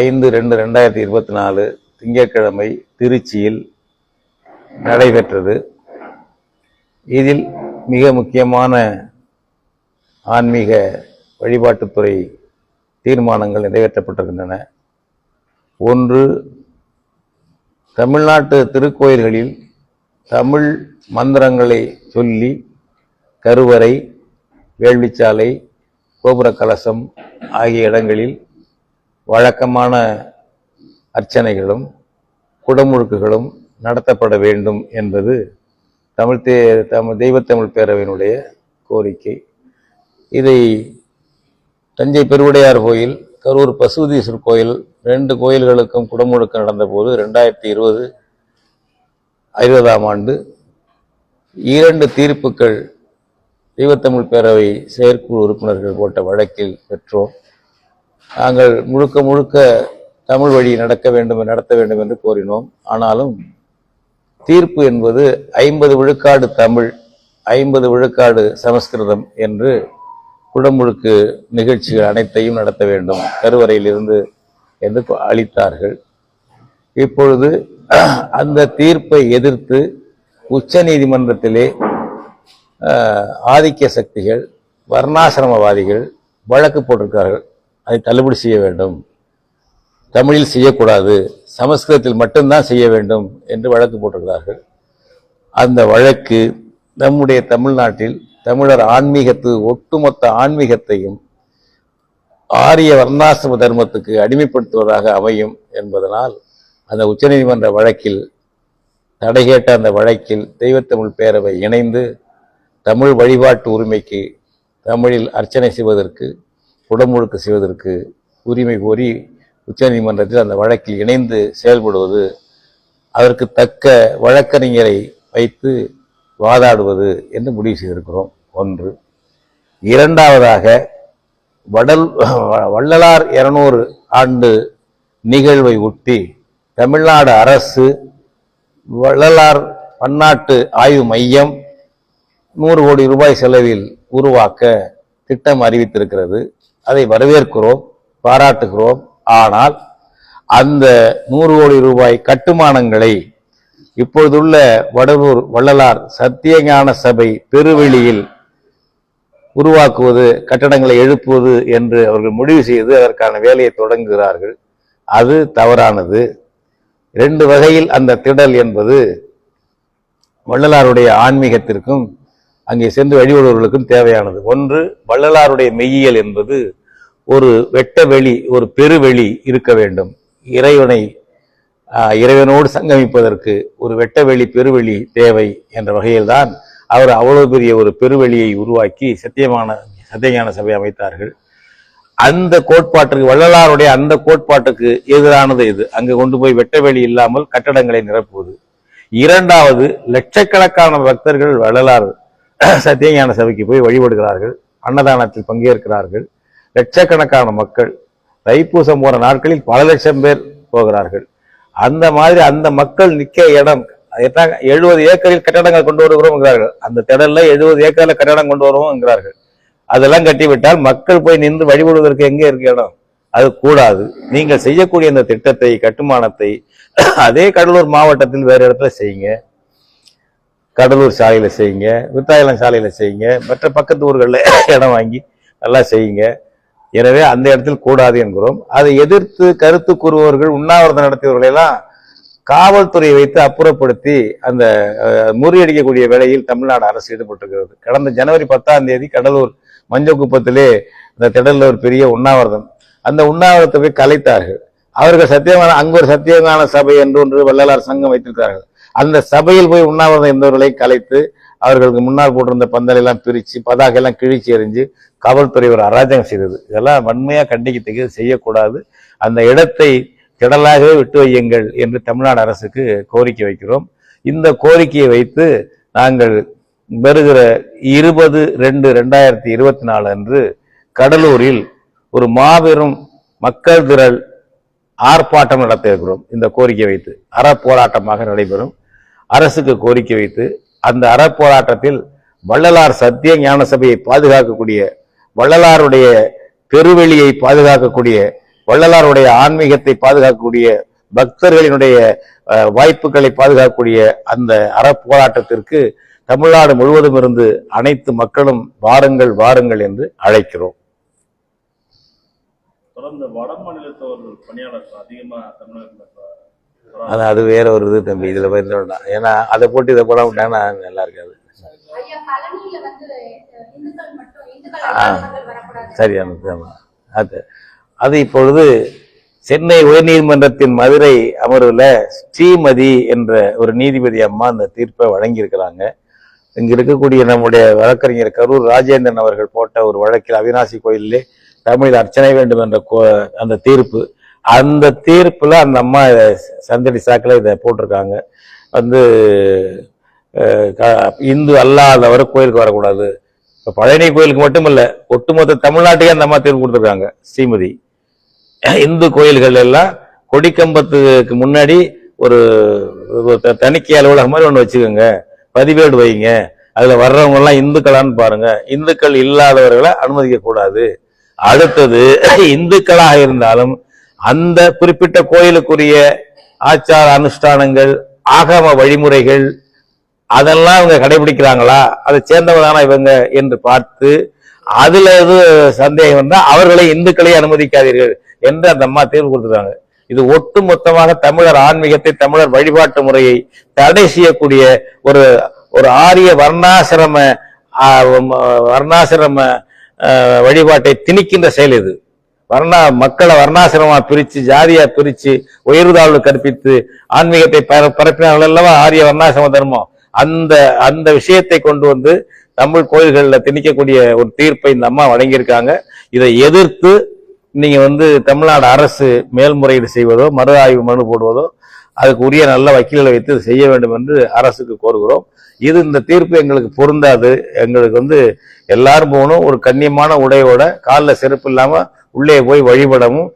ஐந்து ரெண்டு ரெண்டாயிரத்தி இருபத்தி நாலு திங்கட்கிழமை திருச்சியில் நடைபெற்றது. இதில் மிக முக்கியமான ஆன்மீக வழிபாட்டுத்துறை தீர்மானங்கள் நிறைவேற்றப்பட்டிருக்கின்றன. ஒன்று தமிழ்நாட்டு திருக்கோயில்களில் தமிழ் மந்திரங்களை சொல்லி கருவறை வேள்விச்சாலை கோபுர கலசம் ஆகிய இடங்களில் வழக்கமான அர்ச்சனைகளும் குடமுழுக்குகளும் நடத்தப்பட வேண்டும் என்பது தமிழ் தே தமிழ் தெய்வத்தமிழ் பேரவையினுடைய கோரிக்கை. இதை தஞ்சை பெருவுடையார் கோயில் கரூர் பசுவதீஸ்வர் கோயில் ரெண்டு கோயில்களுக்கும் குடமுழுக்கு நடந்தபோது ரெண்டாயிரத்தி இருபது இருபதாம் ஆண்டு இரண்டு தீர்ப்புகள் தெய்வத்தமிழ் பேரவை செயற்குழு உறுப்பினர்கள் போட்ட வழக்கில் பெற்றோம். நாங்கள் முழுக்க முழுக்க தமிழ் வழி நடக்க வேண்டும் நடத்த வேண்டும் என்று கோரினோம். ஆனாலும் தீர்ப்பு என்பது ஐம்பது விழுக்காடு தமிழ் ஐம்பது விழுக்காடு சமஸ்கிருதம் என்று குடமுழுக்கு நிகழ்ச்சிகள் அனைத்தையும் நடத்த வேண்டும். கருவறையிலிருந்து என்று அளித்தார்கள். இப்பொழுது அந்த தீர்ப்பை எதிர்த்து உச்ச நீதிமன்றத்திலே ஆதிக்க சக்திகள் வர்ணாசிரமவாதிகள் வழக்கு போட்டிருக்கிறார்கள். அதை தள்ளுபடி செய்ய வேண்டும். தமிழில் செய்யக்கூடாது. சமஸ்கிருதத்தில் மட்டும்தான் செய்ய வேண்டும் என்று வழக்கு போட்டிருக்கிறார்கள். அந்த வழக்கு நம்முடைய தமிழ்நாட்டில் தமிழர் ஆன்மீகத்து ஒட்டுமொத்த ஆன்மீகத்தையும் ஆரிய வர்ணாசிரம தர்மத்துக்கு அடிமைப்படுத்துவதாக அமையும் என்பதனால் அந்த உச்சநீதிமன்ற வழக்கில் தடை கேட்ட அந்த வழக்கில் தெய்வத்தமிழ் பேரவை இணைந்து தமிழ் வழிபாட்டு உரிமைக்கு தமிழில் அர்ச்சனை செய்வதற்கு உடம்புழுக்க செய்வதற்கு உரிமை கோரி உச்சநீதிமன்றத்தில் அந்த வழக்கில் இணைந்து செயல்படுவது அதற்கு தக்க வழக்கறிஞரை வைத்து வாதாடுவது என்று முடிவு செய்திருக்கிறோம். ஒன்று. இரண்டாவதாக வடல் வள்ளலார் இருநூறு ஆண்டு நிகழ்வை ஒட்டி தமிழ்நாடு அரசு வள்ளலார் பன்னாட்டு ஆய்வு மையம் நூறு கோடி ரூபாய் செலவில் உருவாக்க திட்டம் அறிவித்திருக்கிறது. அதை வரவேற்கிறோம் பாராட்டுகிறோம். ஆனால் அந்த நூறு கோடி ரூபாய் கட்டுமானங்களை இப்பொழுதுள்ள வடலூர் வள்ளலார் சத்தியஞான சபை பெருவெளியில் உருவாக்குவது கட்டடங்களை எழுப்புவது என்று அவர்கள் முடிவு செய்து அதற்கான வேலையை தொடங்குகிறார்கள். அது தவறானது. ரெண்டு வகையில் அந்த திடல் என்பது வள்ளலாருடைய ஆன்மீகத்திற்கும் அங்கே சென்று வழிபடுவர்களுக்கும் தேவையானது. ஒன்று வள்ளலாருடைய மெய்யியல் என்பது ஒரு வெட்ட வெளி ஒரு பெருவெளி இருக்க வேண்டும். இறைவனை இறைவனோடு சங்கமிப்பதற்கு ஒரு வெட்டவெளி பெருவெளி தேவை என்ற வகையில்தான் அவர் அவ்வளவு பெரிய ஒரு பெருவெளியை உருவாக்கி சத்தியமான சத்தியஞான சபை அமைத்தார்கள். அந்த கோட்பாட்டுக்கு வள்ளலாருடைய அந்த கோட்பாட்டுக்கு எதிரானது இது அங்கு கொண்டு போய் வெட்டவெளி இல்லாமல் கட்டடங்களை நிரப்புவது. இரண்டாவது லட்சக்கணக்கான பக்தர்கள் வள்ளலார் சத்தியஞான சபைக்கு போய் வழிபடுகிறார்கள். அன்னதானத்தில் பங்கேற்கிறார்கள். லட்சக்கணக்கான மக்கள் தைப்பூசம் போன நாட்களில் பல லட்சம் பேர் போகிறார்கள். அந்த மாதிரி அந்த மக்கள் நிற்க இடம் எழுபது ஏக்கரில் கட்டடங்கள் கொண்டு வருகிறோம் என்கிறார்கள். அந்த திடல்ல எழுபது ஏக்கரில் கட்டடம் கொண்டு வருவோம் என்கிறார்கள். அதெல்லாம் கட்டிவிட்டால் மக்கள் போய் நின்று வழிபடுவதற்கு எங்கே இருக்க இடம்? அது கூடாது. நீங்கள் செய்யக்கூடிய இந்த திட்டத்தை கட்டுமானத்தை அதே கடலூர் மாவட்டத்தில் வேற இடத்துல செய்யுங்க. கடலூர் சாலையில் செய்யுங்க வித்தாயலம் சாலையில் செய்யுங்க மற்ற பக்கத்து ஊர்களில் இடம் வாங்கி நல்லா செய்யுங்க. எனவே அந்த இடத்தில் கூடாது என்கிறோம். அதை எதிர்த்து கருத்து கூறுபவர்கள் உண்ணாவிரதம் நடத்தியவர்களெல்லாம் காவல்துறையை வைத்து அப்புறப்படுத்தி அந்த முறியடிக்கக்கூடிய வேலையில் தமிழ்நாடு அரசு ஈடுபட்டிருக்கிறது. கடந்த ஜனவரி பத்தாம் தேதி கடலூர் மஞ்சக்குப்பத்திலே இந்த திடலில் ஒரு பெரிய உண்ணாவிரதம். அந்த உண்ணாவிரதத்தை போய் கலைத்தார்கள். அவர்கள் சத்தியமான அங்கு ஒரு சத்தியமான சபை என்று ஒன்று வள்ளலார் சங்கம் வைத்திருக்கிறார்கள். அந்த சபையில் போய் உண்ணாவிரதம் இருந்தவர்களை கலைத்து அவர்களுக்கு முன்னால் போட்டிருந்த பந்தலெல்லாம் பிரித்து பதாகையெல்லாம் கிழிச்சி கிழிச்சு எறிஞ்சு காவல்துறை ஒரு அராஜகம் செய்தது. இதெல்லாம் வன்மையாக கண்டிக்கத்துக்கு செய்யக்கூடாது. அந்த இடத்தை திடலாகவே விட்டு வையுங்கள் என்று தமிழ்நாடு அரசுக்கு கோரிக்கை வைக்கிறோம். இந்த கோரிக்கையை வைத்து நாங்கள் வருகிற இருபது ரெண்டு ரெண்டாயிரத்தி இருபத்தி நாலு அன்று கடலூரில் ஒரு மாபெரும் மக்கள் திரள் ஆர்ப்பாட்டம் நடத்த இருக்கிறோம். இந்த கோரிக்கை வைத்து அறப்போராட்டமாக நடைபெறும். அரசுக்கு கோரிக்கை வைத்து அந்த அறப்போராட்டத்தில் வள்ளலார் சத்திய ஞான சபையை பாதுகாக்கக்கூடிய வள்ளலாருடைய பெருவெளியை பாதுகாக்கக்கூடிய வள்ளலாருடைய ஆன்மீகத்தை பாதுகாக்கக்கூடிய பக்தர்களினுடைய வாய்ப்புகளை பாதுகாக்கக்கூடிய அந்த அறப்போராட்டத்திற்கு தமிழ்நாடு முழுவதும் இருந்து அனைத்து மக்களும் வாருங்கள் வாருங்கள் என்று அழைக்கிறோம். தொடர்ந்து வட மாநிலத்தவர்கள் பணியாளர்கள் அதிகமாக தமிழகத்தில் இப்ப அது வேற ஒரு இது தம்பி இதுல வேண்டாம் ஏன்னா அதை போட்டு இதை போட விட்டாங்கன்னா நல்லா இருக்காது ஆ. ஆமா. அது அது இப்பொழுது சென்னை உயர்நீதிமன்றத்தின் மதுரை அமர்வுல ஸ்ரீமதி என்ற ஒரு நீதிபதி அம்மா அந்த தீர்ப்பை வழங்கியிருக்கிறாங்க இங்க இருக்கக்கூடிய நம்முடைய வழக்கறிஞர் கரூர் ராஜேந்திரன் அவர்கள் போட்ட ஒரு வழக்கில் அவினாசி கோயிலிலே தமிழில் அர்ச்சனை வேண்டும் என்ற அந்த தீர்ப்பு அந்த தீர்ப்பில் அந்த அம்மா சந்தடி சாக்கில் இதை போட்டிருக்காங்க. வந்து க- இந்து அல்லாதவர் கோயிலுக்கு வரக்கூடாது. இப்போ பழனி கோயிலுக்கு மட்டும் இல்லை ஒட்டுமொத்த தமிழ்நாட்டுக்கே அந்த அம்மா தீர்ப்பு கொடுத்துருக்காங்க ஸ்ரீமதி. இந்து கோயில்கள் எல்லாம் கொடிக்கம்பத்துக்கு முன்னாடி ஒரு தணிக்கை அலுவலகம் மாதிரி ஒன்று வச்சுக்கோங்க. பதிவேடு வைங்க. அதில் வர்றவங்கெல்லாம் இந்துக்களான்னு பாருங்க. இந்துக்கள் இல்லாதவர்களை அனுமதிக்கக்கூடாது. அடுத்தது இந்துக்களாக இருந்தாலும் அந்த குறிப்பிட்ட கோயிலுக்குரிய ஆச்சார அனுஷ்டானங்கள் ஆகம வழிமுறைகள் அதெல்லாம் இவங்க கடைபிடிக்கிறாங்களா? அதை சேர்ந்தவர்தானா இவங்க என்று பார்த்து அதுல எது சந்தேகம் வந்தா அவர்களை இந்துக்களை அனுமதிக்காதீர்கள் என்று அந்த அம்மா தீர்வு கொடுத்துருக்காங்க. இது ஒட்டு மொத்தமாக தமிழர் ஆன்மீகத்தை தமிழர் வழிபாட்டு முறையை தடை செய்யக்கூடிய ஒரு ஒரு ஆரிய வர்ணாசிரம வர்ணாசிரம வழிபாட்டை திணிக்கின்ற செயல் இது. வர்ணா மக்களை வர்ணாசிரமா பிரிச்சு ஜாதியா பிரிச்சு உயர்வு தாழ்வு கற்பித்து ஆன்மீகத்தை பர- பரப்பினார்கள் அல்லவா? ஆரிய வர்ணாசிரம தர்மம். அந்த அந்த விஷயத்தை கொண்டு வந்து தமிழ் கோயில்களில் திணிக்கக்கூடிய ஒரு தீர்ப்பை இந்த அம்மா வழங்கியிருக்காங்க. இதை எதிர்த்து நீங்க வந்து தமிழ்நாடு அரசு மேல்முறையீடு செய்வதோ மறு ஆய்வு மனு போடுவதோ அதுக்கு உரிய நல்ல வக்கீல்களை வைத்து செய்ய வேண்டும் என்று அரசுக்கு கோருகிறோம். இது இந்த தீர்ப்பு எங்களுக்கு பொருந்தாது. எங்களுக்கு வந்து எல்லாரும் போகணும். ஒரு கண்ணியமான உடையோட காலில் செருப்பு இல்லாமல் உள்ளே போய் வழிபடவும்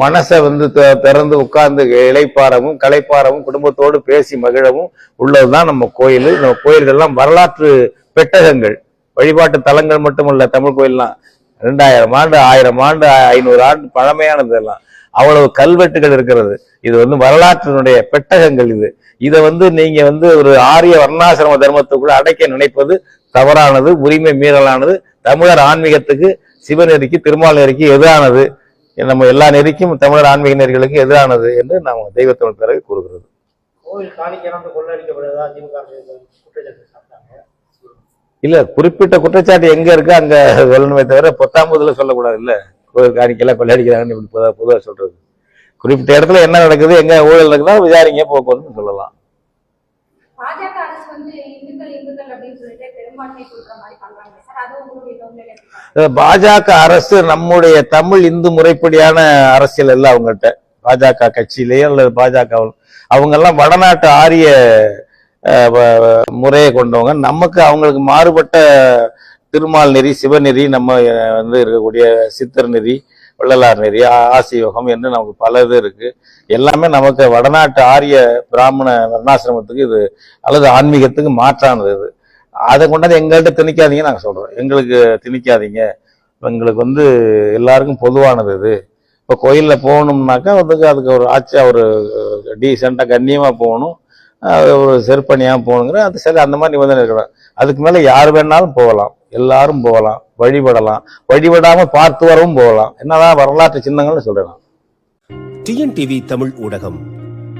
மனசை வந்து த- திறந்து உட்கார்ந்து இளைப்பாறவும் களைப்பாறவும் குடும்பத்தோடு பேசி மகிழவும் உள்ளதுதான் நம்ம கோயில். நம்ம கோயில்கள்லாம் வரலாற்று பெட்டகங்கள். வழிபாட்டு தலங்கள் மட்டுமல்ல தமிழ் கோயில்லாம். ரெண்டாயிரம் ஆண்டு ஆயிரம் ஆண்டு ஐநூறு ஆண்டு பழமையானது எல்லாம். அவ்வளவு கல்வெட்டுகள் இருக்கிறது. இது வந்து வரலாற்றினுடைய பெட்டகங்கள் இது. இதை வந்து நீங்க வந்து ஒரு ஆரிய வர்ணாசிரம தர்மத்துக்குள்ள அடைக்க நினைப்பது தவறானது உரிமை மீறலானது. தமிழர் ஆன்மீகத்துக்கு சிவநெறிக்கு திருமால் நெறிக்கு எதிரானது. நம்ம எல்லா நெறிக்கும் தமிழர் ஆன்மீக நெறிகளுக்கு எதிரானது என்று நாம் தெய்வத்தமிழ் பிறகு கூறுகிறது. இல்ல குறிப்பிட்ட குற்றச்சாட்டு எங்க இருக்கு அங்க சொல்லணுமே தவிர பொத்தாம்பதுல சொல்லக்கூடாது. இல்ல கோயில் காணிக்கெல்லாம் கொள்ளையடிக்கிறாங்கன்னு இப்படி பொதுவா பொதுவா சொல்றது. குறிப்பிட்ட இடத்துல என்ன நடக்குது எங்க ஊழல் இருக்குதா விசாரிங்க போக்குவரத்து சொல்லலாம். பாஜக அரசு வந்து இந்துக்கள் இந்துக்கள் அப்படின்னு சொல்லிட்டு பெரும்பான்மை சொல்ற மாதிரி பண்றாங்க. பாஜக அரசு நம்முடைய தமிழ் இந்து முறைப்படியான அரசியல் இல்லை அவங்கள்ட்ட. பாஜக கட்சியிலேயோ அல்லது பாஜக அவங்க எல்லாம் வடநாட்டு ஆரிய வ- முறையை கொண்டவங்க. நமக்கு அவங்களுக்கு மாறுபட்ட திருமால் நெறி சிவநெறி நம்ம வந்து இருக்கக்கூடிய சித்தர் நெறி வள்ளலார் நெறி ஆசியோகம் ஆசி யோகம் என்று நமக்கு பல இது இருக்கு. எல்லாமே நமக்கு வடநாட்டு ஆரிய பிராமண வர்ணாசிரமத்துக்கு இது அல்லது ஆன்மீகத்துக்கு மாற்றானது இது. அதை கொண்டாந்து எங்கள்கிட்ட திணிக்காதீங்க நாங்கள் சொல்கிறோம் எங்களுக்கு திணிக்காதீங்க. எங்களுக்கு வந்து எல்லாருக்கும் பொதுவானது இது. இப்போ கோயிலில் போகணும்னாக்கா அதுக்கு அதுக்கு ஒரு ஆச்சா ஒரு டீசெண்டாக கண்ணியமாக போகணும். ஒரு செருப்பணியாக போகணுங்கிற அது சரி அந்த மாதிரி நிபந்தனை இருக்கணும். அதுக்கு மேலே யார் வேணாலும் போகலாம். எல்லாரும் போகலாம். வழிபடலாம். வழிபடாமல் பார்த்து வரவும் போகலாம். என்னதான் வரலாற்று சின்னங்கள்னு சொல்றேன் டிஎன்டிவி தமிழ் ஊடகம்.